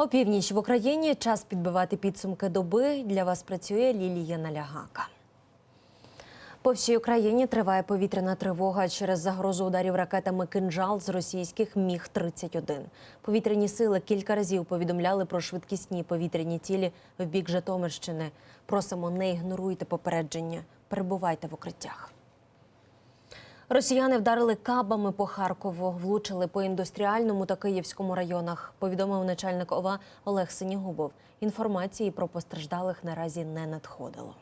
Опівніч в Україні час підбивати підсумки доби. Для вас працює Лілія Налягака. По всій Україні триває повітряна тривога через загрозу ударів ракетами кинжал з російських міг 31 Повітряні сили кілька разів повідомляли про швидкісні повітряні цілі в бік Житомирщини. Просимо, не ігноруйте попередження, перебувайте в укриттях. Росіяни вдарили кабами по Харкову, влучили по індустріальному та Київському районах. Повідомив начальник ОВА Олег Синігубов. Інформації про постраждалих наразі не надходило.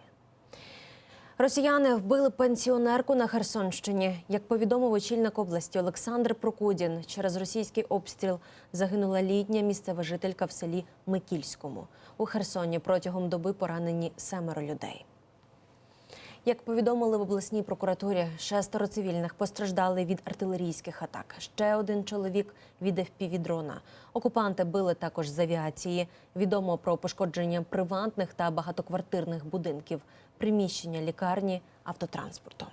Росіяни вбили пенсіонерку на Херсонщині. Як повідомив очільник області Олександр Прокудін, через російський обстріл загинула літня місцева жителька в селі Микільському. У Херсоні протягом доби поранені семеро людей. Як повідомили в обласній прокуратурі, шестеро цивільних постраждали від артилерійських атак. Ще один чоловік від FPV-дрона. Окупанти били також з авіації. Відомо про пошкодження приватних та багатоквартирних будинків, приміщення лікарні, автотранспорту.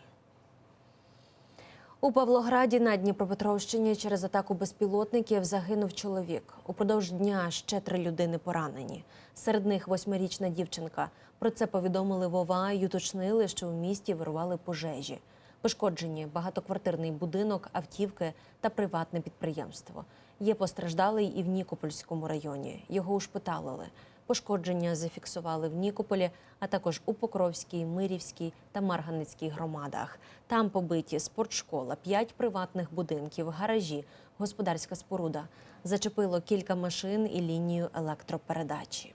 У Павлограді на Дніпропетровщині через атаку безпілотників загинув чоловік. Упродовж дня ще три людини поранені. Серед них восьмирічна дівчинка. Про це повідомили в ОВА і уточнили, що в місті вирували пожежі. Пошкоджені багатоквартирний будинок, автівки та приватне підприємство. Є постраждалий і в Нікопольському районі. Його ушпиталили. Пошкодження зафіксували в Нікополі, а також у Покровській, Мирівській та Марганицькій громадах. Там побиті спортшкола, п'ять приватних будинків, гаражі, господарська споруда. Зачепило кілька машин і лінію електропередачі.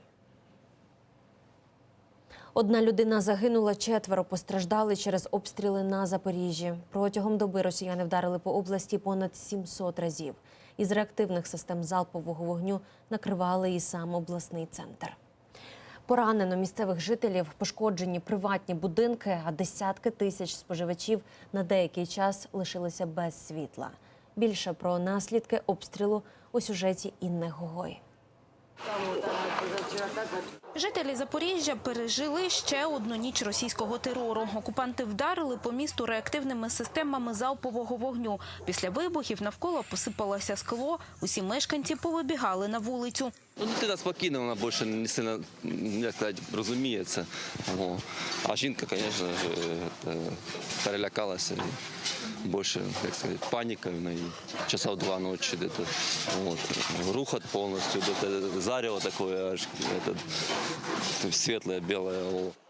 Одна людина загинула, четверо постраждали через обстріли на Запоріжжі. Протягом доби росіяни вдарили по області понад 700 разів. Із реактивних систем залпового вогню накривали і сам обласний центр. Поранено місцевих жителів, пошкоджені приватні будинки, а десятки тисяч споживачів на деякий час лишилися без світла. Більше про наслідки обстрілу у сюжеті Інни Гогой. Жителі Запоріжжя пережили ще одну ніч російського терору. Окупанти вдарили по місту реактивними системами залпового вогню. Після вибухів навколо посипалося скло. Усі мешканці повибігали на вулицю. Ну, дитина спокійна, вона більше не сильно, як сказати, розуміється. О. А жінка, звісно, е, перелякалася. І більше, як сказати, паніка в неї. Часа в два ночі десь. От. Рухот повністю, де зарево таке, аж это, світле, біле.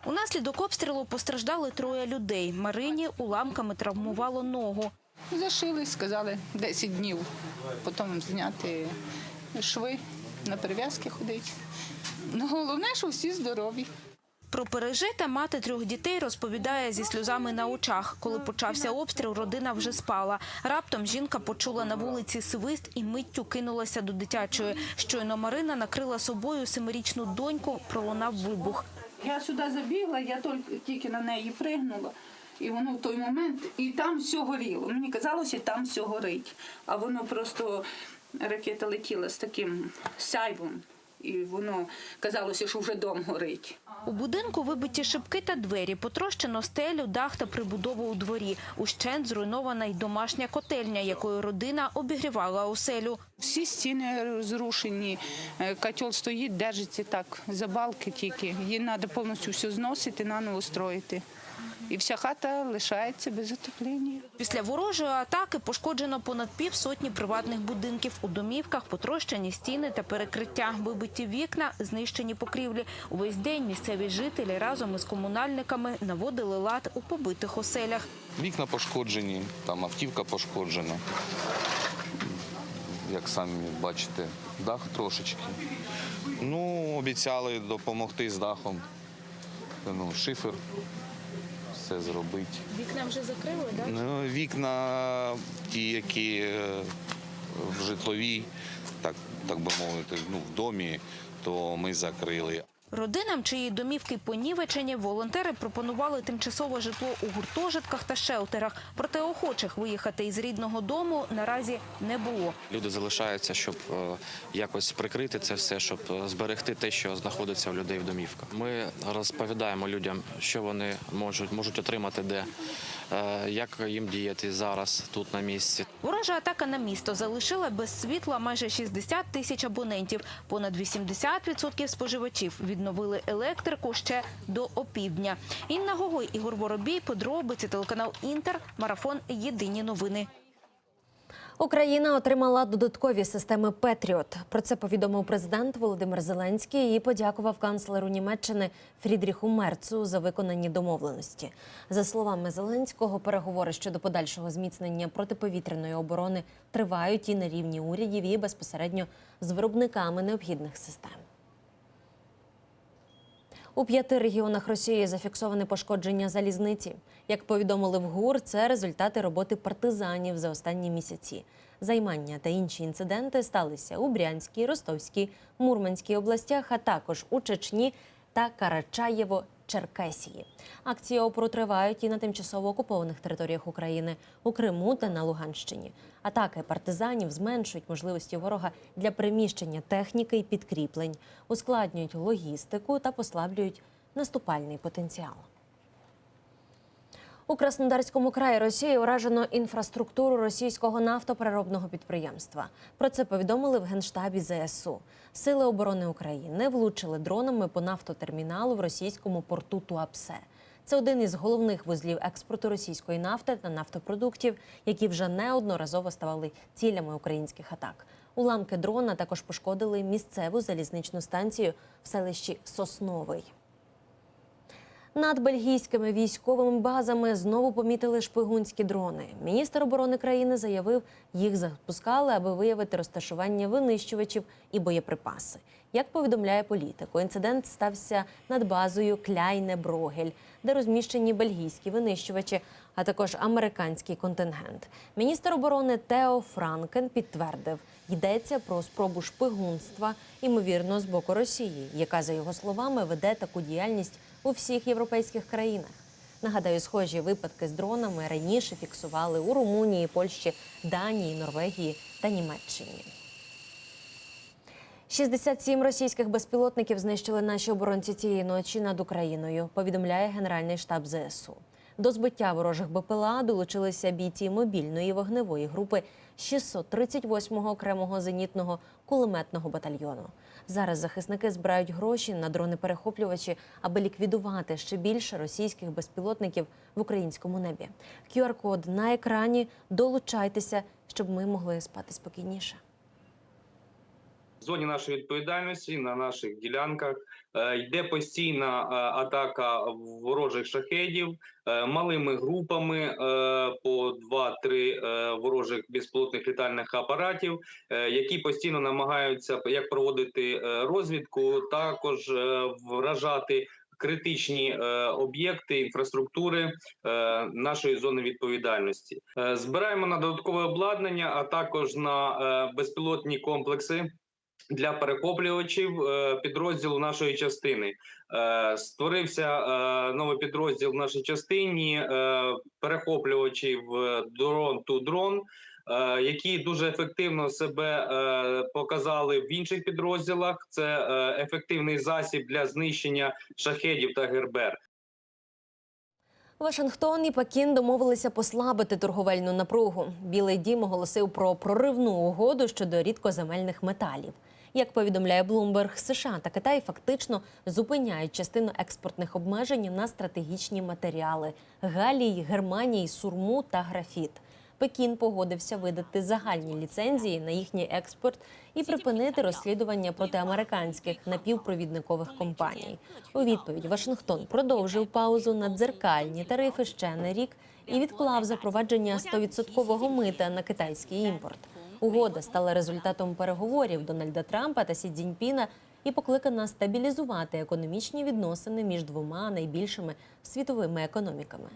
Унаслідок обстрілу постраждали троє людей. Марині уламками травмувало ногу. Зашили, сказали 10 днів. Потім зняти шви, на перев'язки ходити. Ну, головне, що всі здорові. Про пережите мати трьох дітей розповідає зі сльозами на очах. Коли почався обстріл, родина вже спала. Раптом жінка почула на вулиці свист і миттю кинулася до дитячої. Щойно Марина накрила собою семирічну доньку, пролунав вибух. Я сюди забігла, я тільки на неї пригнула. І воно в той момент, і там все горіло. Мені казалося, там все горить. А воно просто ракета летіла з таким сяйвом, і воно казалося, що вже дом горить. У будинку вибиті шибки та двері, потрощено стелю, дах та прибудову у дворі. Ущент зруйнована й домашня котельня, якою родина обігрівала оселю. Всі стіни розрушені, е, котел стоїть, держиться так, за балки тільки. Її треба повністю все зносити, наново строїти. І вся хата лишається без отоплення. Після ворожої атаки пошкоджено понад півсотні приватних будинків. У домівках потрощені стіни та перекриття, вибиті вікна, знищені покрівлі. Увесь день місцеві жителі разом із комунальниками наводили лад у побитих оселях. Вікна пошкоджені, там автівка пошкоджена. Як самі бачите, дах трошечки. Ну, обіцяли допомогти з дахом. Ну, шифер, все зробити. Вікна вже закрили, так? Ну, вікна, ті, які е, в житловій, так, так би мовити, ну, в домі, то ми закрили. Родинам, чиї домівки понівечені, волонтери пропонували тимчасове житло у гуртожитках та шелтерах. Проте охочих виїхати із рідного дому наразі не було. Люди залишаються, щоб е, якось прикрити це все, щоб е, зберегти те, що знаходиться у людей в домівках. Ми розповідаємо людям, що вони можуть можуть отримати де е, як їм діяти зараз тут на місці. Ворожа атака на місто залишила без світла майже 60 тисяч абонентів. Понад 80% споживачів відновили електрику ще до опівдня. Інна Гогой, Ігор Воробій, подробиці, телеканал Інтер, марафон Єдині новини. Україна отримала додаткові системи Петріот. Про це повідомив президент Володимир Зеленський і подякував канцлеру Німеччини Фрідріху Мерцу за виконані домовленості. За словами Зеленського, переговори щодо подальшого зміцнення протиповітряної оборони тривають і на рівні урядів, і безпосередньо з виробниками необхідних систем. У п'яти регіонах Росії зафіксоване пошкодження залізниці. Як повідомили в ГУР, це результати роботи партизанів за останні місяці. Займання та інші інциденти сталися у Брянській, Ростовській, Мурманській областях, а також у Чечні та Карачаєво-Черкесії. Акції опору тривають і на тимчасово окупованих територіях України у Криму та на Луганщині. Атаки партизанів зменшують можливості ворога для приміщення техніки і підкріплень, ускладнюють логістику та послаблюють наступальний потенціал. У Краснодарському краї Росії уражено інфраструктуру російського нафтопереробного підприємства. Про це повідомили в генштабі ЗСУ. Сили оборони України влучили дронами по нафтотерміналу в російському порту Туапсе. Це один із головних вузлів експорту російської нафти та нафтопродуктів, які вже неодноразово ставали цілями українських атак. Уламки дрона також пошкодили місцеву залізничну станцію в селищі Сосновий. Над бельгійськими військовими базами знову помітили шпигунські дрони. Міністр оборони країни заявив, їх запускали, аби виявити розташування винищувачів і боєприпаси. Як повідомляє політико, інцидент стався над базою Кляйне Брогель, де розміщені бельгійські винищувачі, а також американський контингент. Міністр оборони Тео Франкен підтвердив, йдеться про спробу шпигунства, ймовірно, з боку Росії, яка, за його словами, веде таку діяльність у всіх європейських країнах. Нагадаю, схожі випадки з дронами раніше фіксували у Румунії, Польщі, Данії, Норвегії та Німеччині. 67 російських безпілотників знищили наші оборонці цієї ночі над Україною. Повідомляє Генеральний штаб ЗСУ. До збиття ворожих БПЛА долучилися бійці мобільної вогневої групи 638-го окремого зенітного кулеметного батальйону. Зараз захисники збирають гроші на дрони-перехоплювачі, аби ліквідувати ще більше російських безпілотників в українському небі. QR-код на екрані. Долучайтеся, щоб ми могли спати спокійніше. Зоні нашої відповідальності на наших ділянках е, йде постійна е, атака ворожих шахедів е, малими групами по 2-3 е, ворожих безпілотних літальних апаратів, які постійно намагаються як проводити розвідку, також вражати. Критичні е, об'єкти інфраструктури е, нашої зони відповідальності Е, збираємо на додаткове обладнання, а також на е, безпілотні комплекси для перехоплювачів е, підрозділу нашої частини. Е, Створився е, новий підрозділ в нашій частині перехоплювачів дрон ту дрон. Які дуже ефективно себе показали в інших підрозділах. Це ефективний засіб для знищення шахедів та гербер. Вашингтон і Пекін домовилися послабити торговельну напругу. Білий дім оголосив про проривну угоду щодо рідкоземельних металів. Як повідомляє Bloomberg, США та Китай фактично зупиняють частину експортних обмежень на стратегічні матеріали галій, германій, сурму та графіт. Пекін погодився видати загальні ліцензії на їхній експорт і припинити розслідування проти американських напівпровідникових компаній. У відповідь Вашингтон продовжив паузу на дзеркальні тарифи ще на рік і відклав запровадження 100% мита на китайський імпорт. Угода стала результатом переговорів Дональда Трампа та Сі Цзіньпіна і покликана стабілізувати економічні відносини між двома найбільшими світовими економіками.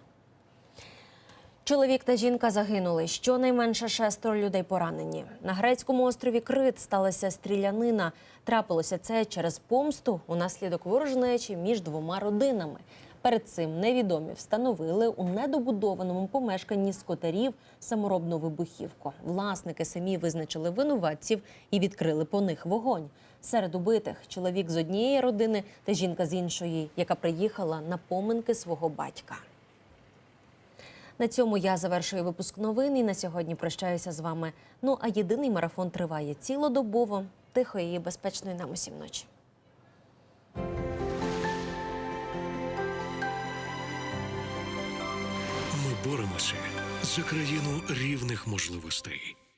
Чоловік та жінка загинули. Щонайменше шестеро людей поранені. На грецькому острові Крит сталася стрілянина. Трапилося це через помсту унаслідок ворожнечі між двома родинами. Перед цим невідомі встановили у недобудованому помешканні скотарів саморобну вибухівку. Власники самі визначили винуватців і відкрили по них вогонь. Серед убитих чоловік з однієї родини та жінка з іншої, яка приїхала на поминки свого батька. На цьому я завершую випуск новин і на сьогодні прощаюся з вами. Ну а єдиний марафон триває цілодобово, тихої і безпечної нам усім ночі. Ми боремося за країну рівних можливостей.